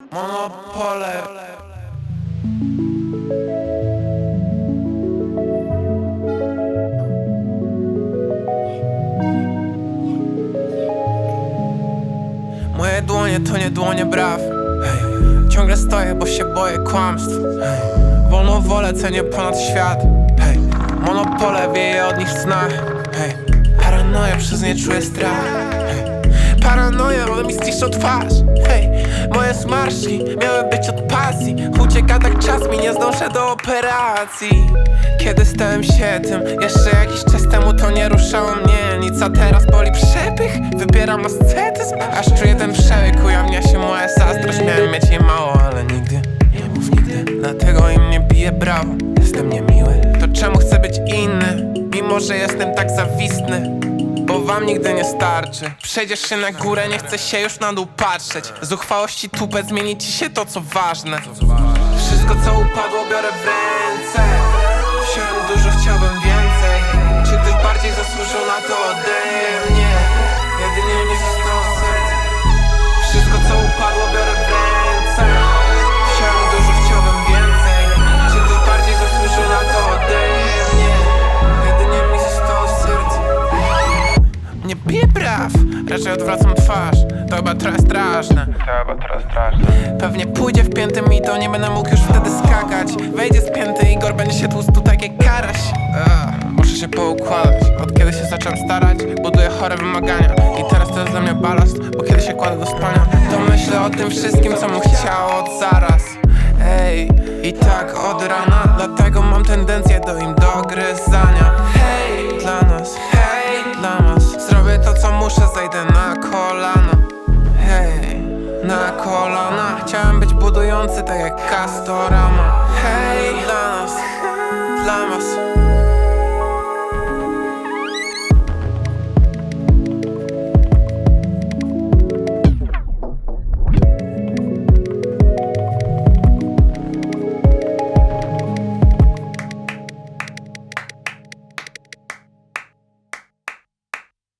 Monopole Moje dłonie to nie dłonie braw. Ciągle stoję, bo się boję kłamstw Hej. Wolną wolę cenię ponad świat. Monopole wieje od nich snach. Paranoja przez nie czuję strach. Paranoja, one mi zniszczą twarz. Hej, moje smarszki miały być od pasji. Ucieka tak czas mi, nie zdążę do operacji. Kiedy stałem się tym, jeszcze jakiś czas temu to nie ruszało mnie Nic, a teraz boli przepych, wybieram ascetyzm. Aż czuję ten przełyk, ujawnia się moja zazdrość. Miałem mieć jej mało, ale nigdy, nie mów nigdy. Dlatego im nie bije brawo, jestem niemiły. To czemu chcę być inny, mimo że jestem tak zawistny wam nigdy nie starczy. Przejdziesz się na górę, nie chce się już na dół patrzeć. Z uchwałości tupet zmieni ci się to co ważne. Wszystko co upadło biorę w ręce raczej odwracam twarz. To chyba trochę straszne. To chyba teraz straszne. Pewnie pójdzie w piętym i to nie będę mógł już wtedy skakać. Wejdzie z pięty Igor będzie się tłustu tak jak karaś. Muszę się poukładać. Od kiedy się zacząłem starać Buduję chore wymagania. I teraz to jest dla mnie balast Bo kiedy się kładę do spania To myślę o tym wszystkim co bym chciał od zaraz. Ej, i tak od rana Dlatego mam tendencję na kolana. Chciałem być budujący tak jak Castorama